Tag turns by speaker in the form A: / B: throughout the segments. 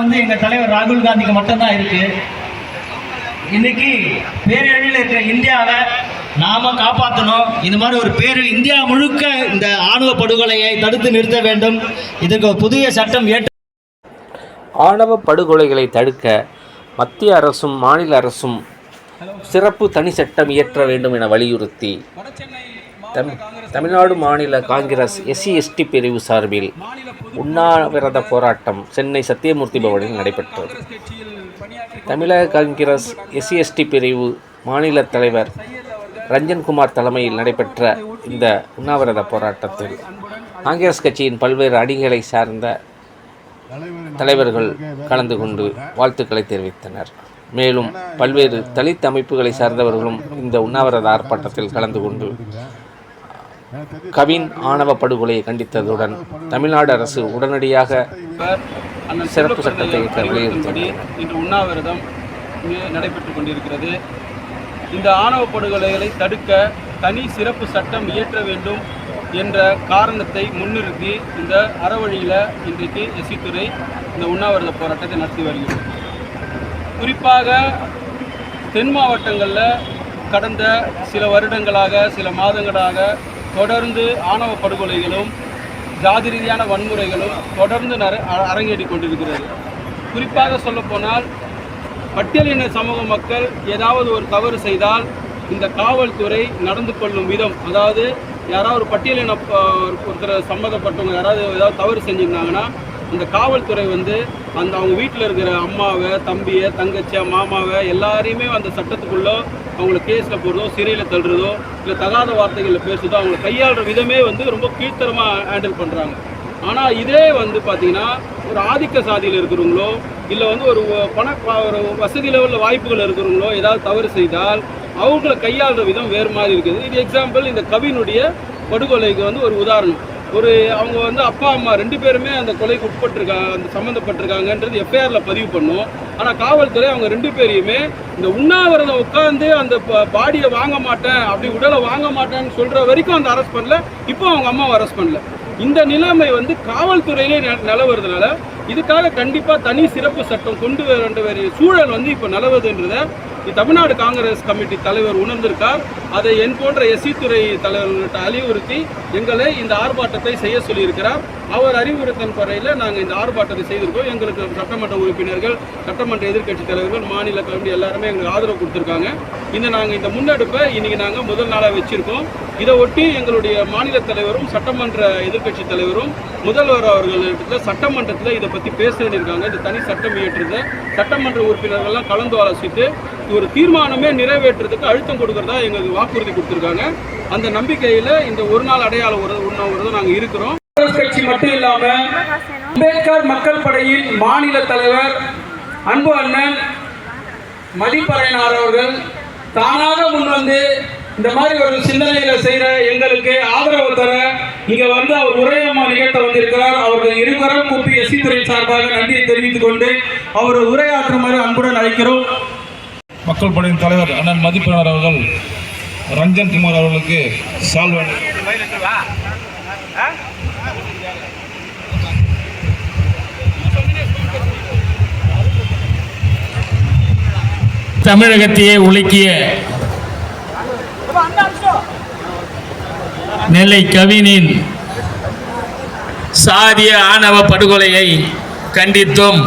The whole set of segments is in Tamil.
A: வந்து எங்க தலைவர் ராகுல் காந்திக்கு மட்டும்தான் இருக்கு. இன்னைக்கு பேரழிவில் இருக்கிற இந்தியாவை நாம காப்பாற்றணும் இந்த மாதிரி ஒரு பேரு இந்தியா முழுக்க இந்த ஆணவ படுகொலையை தடுத்து நிறுத்த வேண்டும். இதுக்கு ஒரு புதிய சட்டம் ஏற்ற
B: ஆணவ படுகொலைகளை தடுக்க மத்திய அரசும் மாநில அரசும் சிறப்பு தனி சட்டம் இயற்ற வேண்டும் என வலியுறுத்தி தமிழ்நாடு மாநில காங்கிரஸ் எஸ்சி எஸ்டி பிரிவு சார்பில் உண்ணாவிரத போராட்டம் சென்னை சத்தியமூர்த்தி பவனில் நடைபெற்றது. தமிழக காங்கிரஸ் எஸ்சி எஸ்டி பிரிவு மாநில தலைவர் ரஞ்சன்குமார் தலைமையில் நடைபெற்ற இந்த உண்ணாவிரத போராட்டத்தில் காங்கிரஸ் கட்சியின் பல்வேறு அணிகளை சார்ந்த தலைவர்கள் கலந்து கொண்டு வாழ்த்துக்களை தெரிவித்தனர். மேலும் பல்வேறு தலித் அமைப்புகளை சார்ந்தவர்களும் இந்த உண்ணாவிரத ஆர்ப்பாட்டத்தில் கலந்து கொண்டு கவின் ஆணவ படுகொலையை கண்டித்ததுடன் தமிழ்நாடு அரசு உடனடியாக சிறப்பு சட்டத்தை வலியுறுத்தி
C: இன்று உண்ணாவிரதம் நடைபெற்றுக் கொண்டிருக்கிறது. இந்த ஆணவ படுகொலைகளை தடுக்க தனி சிறப்பு சட்டம் இயற்ற வேண்டும் என்ற காரணத்தை முன்னிறுத்தி இந்த அறவழியில் இன்றைக்கு எஸ்சித்துறை இந்த உண்ணாவிரத போராட்டத்தை நடத்தி வருகிறது. குறிப்பாக தென் மாவட்டங்களில் கடந்த சில வருடங்களாக சில மாதங்களாக தொடர்ந்து ஆணவ படுகொலைகளும் ஜாதி ரீதியான வன்முறைகளும் தொடர்ந்து அரங்கேறி அ- கொண்டிருக்கிறது. குறிப்பாக சொல்லப்போனால் பட்டியலின சமூக மக்கள் ஏதாவது ஒரு தவறு செய்தால் இந்த காவல்துறை நடந்து கொள்ளும் விதம் அதாவது யாராவது ஒரு பட்டியலின ஒருத்தர் சம்மந்தப்பட்டவங்க யாராவது ஏதாவது தவறு செஞ்சிருந்தாங்கன்னா இந்த காவல்துறை வந்து அந்த அவங்க வீட்டில் இருக்கிற அம்மாவை தம்பியை தங்கச்சியை மாமாவை எல்லாரையுமே அந்த சட்டத்துக்குள்ளே அவங்கள கேஸில் போடுறதோ சிறையில் தள்ளுறதோ இல்லை தகாத வார்த்தைகளில் பேசுறதோ அவங்கள கையாளுற விதமே வந்து ரொம்ப கீழ்த்தரமாக ஹேண்டில் பண்ணுறாங்க ஆனால் இதே வந்து பார்த்தீங்கன்னா ஒரு ஆதிக்க சாதியில் இருக்கிறவங்களோ இல்லை வந்து ஒரு பண ஒரு வசதி லெவலில் வாய்ப்புகள் இருக்கிறவங்களோ ஏதாவது தவறு செய்தால் அவங்கள கையாளுற விதம் வேறு மாதிரி இருக்குது. இது எக்ஸாம்பிள் இந்த கவினுடைய படுகொலைக்கு வந்து ஒரு உதாரணம். ஒரு அவங்க வந்து அப்பா அம்மா ரெண்டு பேருமே அந்த கொலைக்கு உட்பட்டிருக்காங்க அந்த சம்மந்தப்பட்டிருக்காங்கன்றது எஃப்ஐஆரில் பதிவு பண்ணோம். ஆனால் காவல்துறை அவங்க ரெண்டு பேரையுமே இந்த உண்ணாவிரதம் உட்காந்து அந்த பாடியை வாங்க மாட்டேன் அப்படி உடலை வாங்க மாட்டேன்னு சொல்கிற வரைக்கும் அந்த அரெஸ்ட் பண்ணல. இப்போ அவங்க அம்மாவை அரெஸ்ட் பண்ணல. இந்த நிலைமை வந்து காவல்துறையிலே நெ- நிலவுறதுனால இதுக்காக கண்டிப்பாக தனி சிறப்பு சட்டம் கொண்டு வர வேண்டிய சூழல் வந்து இப்போ நிலவுதுன்றதை தமிழ்நாடு காங்கிரஸ் கமிட்டி தலைவர் உணர்ந்திருக்கார். அதை என் போன்ற எஸ்சி தலைவர்கள்ட்ட அறிவுறுத்தி எங்களை இந்த ஆர்ப்பாட்டத்தை செய்ய சொல்லியிருக்கிறார். அவர் அறிவுறுத்தல் பறையில் நாங்கள் இந்த ஆர்ப்பாட்டத்தை செய்திருக்கோம். எங்களுக்கு சட்டமன்ற உறுப்பினர்கள் சட்டமன்ற எதிர்க்கட்சி தலைவர்கள் மாநில கமிட்டி எல்லாருமே எங்களுக்கு ஆதரவு கொடுத்துருக்காங்க. இந்த நாங்கள் இந்த முன்னெடுப்பை இன்னைக்கு நாங்கள் முதல் நாளாக வச்சிருக்கோம். இதை ஒட்டி எங்களுடைய மாநில தலைவரும் சட்டமன்ற எதிர்க்கட்சி தலைவரும் முதல்வர் அவர்களிடத்துல சட்டமன்றத்தில் இதை பற்றி பேச வேண்டியிருக்காங்க. இந்த தனி சட்டம் இயற்றுறத சட்டமன்ற உறுப்பினர்கள்லாம் கலந்து ஆலோசித்து ஒரு தீர்மானமே நிறைவேற்றுறதுக்கு அழுத்தம் கொடுக்கறதா எங்களுக்கு வாக்குறுதி கொடுத்துருக்காங்க. அந்த நம்பிக்கையில் இந்த ஒரு நாள் அடையாள ஒரு உண்ணாவிரதம் நாங்கள் இருக்கிறோம். காங்கிரஸ் கட்சி மட்டும் இல்லாம அம்பேத்கர் மக்கள் படையின் மாநில தலைவர் அன்பு அண்ணன் மதிப்பறையனார் அவர்கள் தானாக முன்வந்து இந்த மாதிரி ஒரு சிந்தனையில செய்யற எங்களுக்கு ஆதரவு தர இங்க வந்து அவர் உரையம்மா நிகழ்த்த வந்திருக்கிறார். அவர்கள் இருவரும் கூப்பி எஸ்சி துறை சார்பாக நன்றியை தெரிவித்துக் கொண்டு அவர் உரையாற்றுமாறு அன்புடன் அழைக்கிறோம்.
D: மக்கள் படையின் தலைவர் அண்ணன் மதிப்பினர் அவர்கள் ரஞ்சன் குமார் அவர்களுக்கு சால்வன்
E: தமிழகத்தையே உலுக்கிய நெல்லை கவினின் சாதிய ஆணவ படுகொலையை கண்டித்தும்.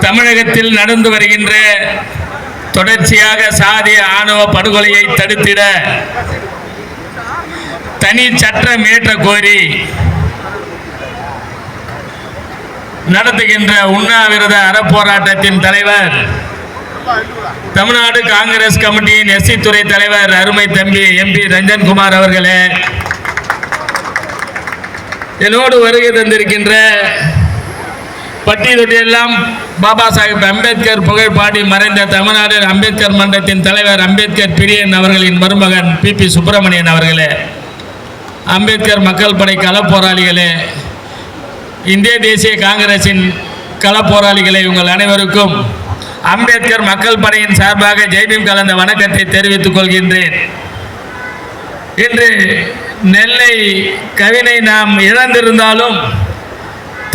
E: தமிழகத்தில் நடந்து வருகின்ற தொடர்ச்சியாக சாதிய ஆணவ படுகொலையை தடுத்திட தனி சட்டம் ஏற்ற கோரி நடத்துகின்ற உண்ணாவிரத அறப்போராட்டத்தின் தலைவர் தமிழ்நாடு காங்கிரஸ் கமிட்டியின் எஸ்சி துறை தலைவர் அருமை தம்பி எம்பி ரஞ்சன்குமார் அவர்களே என்னோடு வருகை தந்திருக்கின்ற பட்டியலெல்லாம் பாபா சாஹிப் அம்பேத்கர் புகைப்பாடி மறைந்த தமிழ்நாடு அம்பேத்கர் மன்றத்தின் தலைவர் அம்பேத்கர் பிரியன் அவர்களின் மருமகன் பி பி சுப்பிரமணியன் அவர்களே அம்பேத்கர் மக்கள் படை களப்போராளிகளே இந்திய தேசிய காங்கிரசின் கள உங்கள் அனைவருக்கும் அம்பேத்கர் மக்கள் படையின் சார்பாக ஜெய்பீம் கலந்த வணக்கத்தை தெரிவித்துக் கொள்கின்றேன். இன்று நெல்லை கவினை நாம் இழந்திருந்தாலும்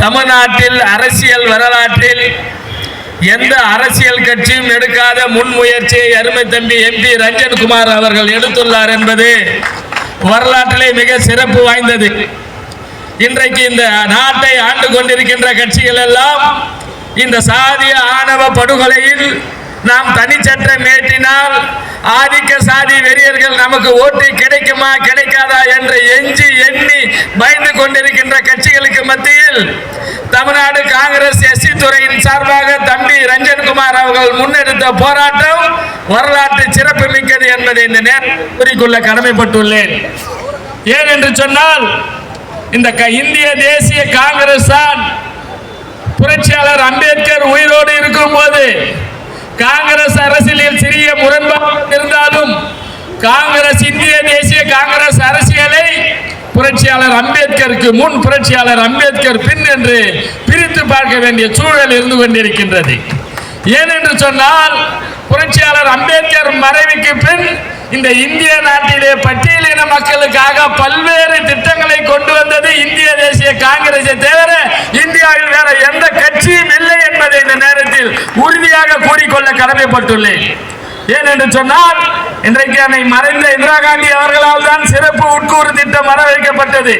E: தமிழ்நாட்டில் அரசியல் வரலாற்றில் எந்த அரசியல் கட்சியும் எடுக்காத முன்முயற்சியை அருமை தம்பி எம்பி ரஞ்சன்குமார் அவர்கள் எடுத்துள்ளார் என்பது வரலாற்றிலே மிக சிறப்பு வாய்ந்தது. இன்றைக்கு இந்த நாட்டை ஆண்டு கொண்டிருக்கின்ற கட்சிகள் எல்லாம் இந்த சாதிய ஆணவ படுகொலையில் நாம் தனிச்சட்டம் ஏற்றினால் ஆதிக்க சாதி வெறியர்கள் நமக்கு ஓட்டு கிடைக்குமா கிடைக்காதா என்று எஞ்சி எண்ணி பயந்து கொண்டிருக்கின்ற கட்சிகள் கட்சிகளுக்கு மத்தியில் தமிழ்நாடு காங்கிரஸ் எஸ்சி துறையின் சார்பாக தம்பி ரஞ்சன்குமார் அவர்கள் முன்னெடுத்த போராட்டம் வரலாற்று சிறப்பு மிக்கது என்பதை இந்த நேரம் கூறிக்கொள்ள கடமைப்பட்டுள்ளேன். ஏன் என்று சொன்னால் இந்த இந்திய தேசிய காங்கிரஸ் தான் புரட்சியாளர் அம்பேத்கர் உயிரோடு இருக்கும் போது காங்கிரஸ் அரசியலில் சிறிய முரண்பாடு இருந்தாலும் காங்கிரஸ் இந்திய தேசிய காங்கிரஸ் அரசியலை புரட்சியாளர் அம்பேத்கருக்கு முன் புரட்சியாளர் அம்பேத்கர் பின் என்று பிரித்து பார்க்க வேண்டிய சூழல் இருந்து கொண்டிருக்கின்றது. ஏனென்று சொன்னால் புரட்சியாளர் அம்பேத்கர் மறைவுக்கு பின் இந்த இந்திய நாட்டிலே பட்டியலின மக்களுக்காக பல்வேறு திட்டங்களை கொண்டு வந்தது இந்திய தேசிய காங்கிரஸை தவிர இந்தியாவில் வேற எந்த கட்சியும் இல்லை என்பதை இந்த நேரத்தில் உறுதியாக கூறிக்கொள்ள கடமைப்பட்டுள்ளேன். ஏனென்று சொன்னால் இன்றைக்கு அன்னை மறைந்த இந்திரா காந்தி அவர்களால் தான் சிறப்பு உட்கூறு திட்டம் வர வைக்கப்பட்டது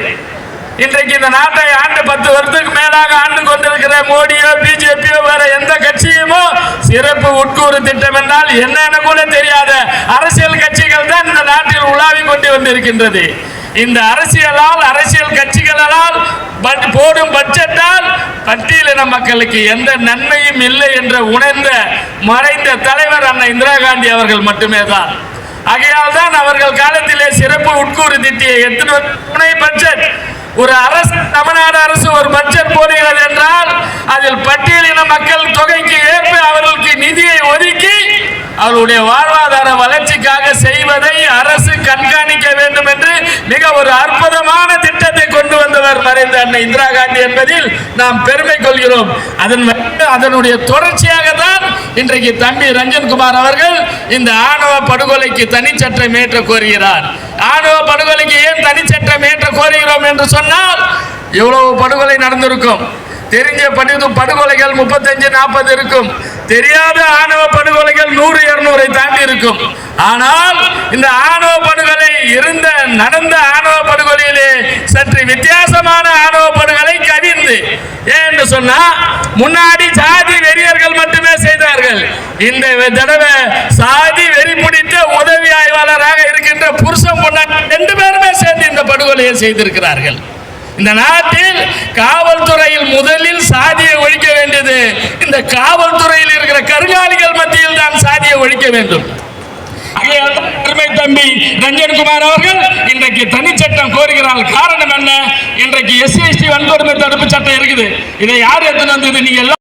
E: இன்றைக்கு இந்த நாட்டை ஆண்டு பத்து வருஷத்துக்கு மேலாக ஆண்டு கொண்டிருக்கிற மோடியோ பிஜேபியோ வேற எந்த கட்சியுமோ சிறப்பு உட்கூறு திட்டம் என்றால் என்னன்னு கூட தெரியாத அரசியல் கட்சிகள் தான் இந்த நாட்டில் உலாவி கொண்டு வந்திருக்கின்றது. இந்த அரசியலால் அரசியல் கட்சிகளால் பட்- போடும் பட்ஜெட்டால் பட்டியலின மக்களுக்கு எந்த நன்மையும் இல்லை என்று உணர்ந்த மறைந்த தலைவர் அண்ணா இந்திரா காந்தி அவர்கள் மட்டுமே தான் ஆகையால் தான் அவர்கள் காலத்திலே சிறப்பு உட்கூறு திட்டிய எத்தனை துணை பட்ஜெட் ஒரு அரசு தமிழ்நாடு அரசு ஒரு பட்ஜெட் போடுகிறது என்றால் அதில் பட்டியலின மக்கள் தொகைக்கு ஏற்ப அவர்களுக்கு நிதியை ஒதுக்கி அவர்களுடைய வாழ்வாதார வளர்ச்சிக்காக செய்வதை அரசு கண்காணிக்க வேண்டும் என்று மிக ஒரு அற்புதமான திட்டத்தை கொண்டு வந்தவர் மறைந்த அன்னை இந்திரா காந்தி என்பதில் நாம் பெருமை கொள்கிறோம். அதன் அதனுடைய தொடர்ச்சியாக தான் இன்றைக்கு தம்பி ரஞ்சன்குமார் அவர்கள் இந்த ஆணவ படுகொலைக்கு தனிச்சட்டம் ஏற்ற கோருகிறார். ஆணவ படுகொலைக்கு ஏன் தனிச்சட்டம் ஏற்ற கோருகிறோம் என்று சொன்னால் எவ்வளவு படுகொலை நடந்திருக்கும்? தெரிஞ்ச படு படுகொலைகள் முப்பத்தஞ்சு நாற்பது இருக்கும். தெரியாத ஆணவ படுகொலைகள் நூறு இருநூறை தாண்டி இருக்கும். ஆனால் இந்த ஆணவ படுகொலை இருந்த நடந்த ஆணவ படுகொலையிலே சற்று வித்தியாசமான ஆணவ படுகொலை கவிழ்ந்து. ஏன் என்று சொன்னா முன்னாடி சாதி வெறியர்கள் மட்டும் செய்தார்கள். இந்த தடவை சாதி வெறி பிடித்த உதவி ஆய்வாளராக இருக்கின்ற புருஷன் பொண்ணாட்டி ரெண்டு பேருமே சேர்ந்து இந்த படுகொலையை செய்திருக்கிறார்கள். இந்த நாட்டில் காவல்துறையில் முதலில் சாதியை ஒழிக்க வேண்டியது இந்த காவல்துறையில் இருக்கிற கருங்காலிகள் மத்தியில் தான் சாதியை ஒழிக்க வேண்டும். தம்பி ரஞ்சன் குமார் அவர்கள் இன்றைக்கு தனிச்சட்டம் கோருகிறார். காரணம் என்ன? இன்றைக்கு எஸ்சி எஸ்டி வன்கொடுமை தடுப்பு சட்டம் இருக்குது. இதை யார் எடுத்துன்னு வந்தது? நீங்க எல்லாம்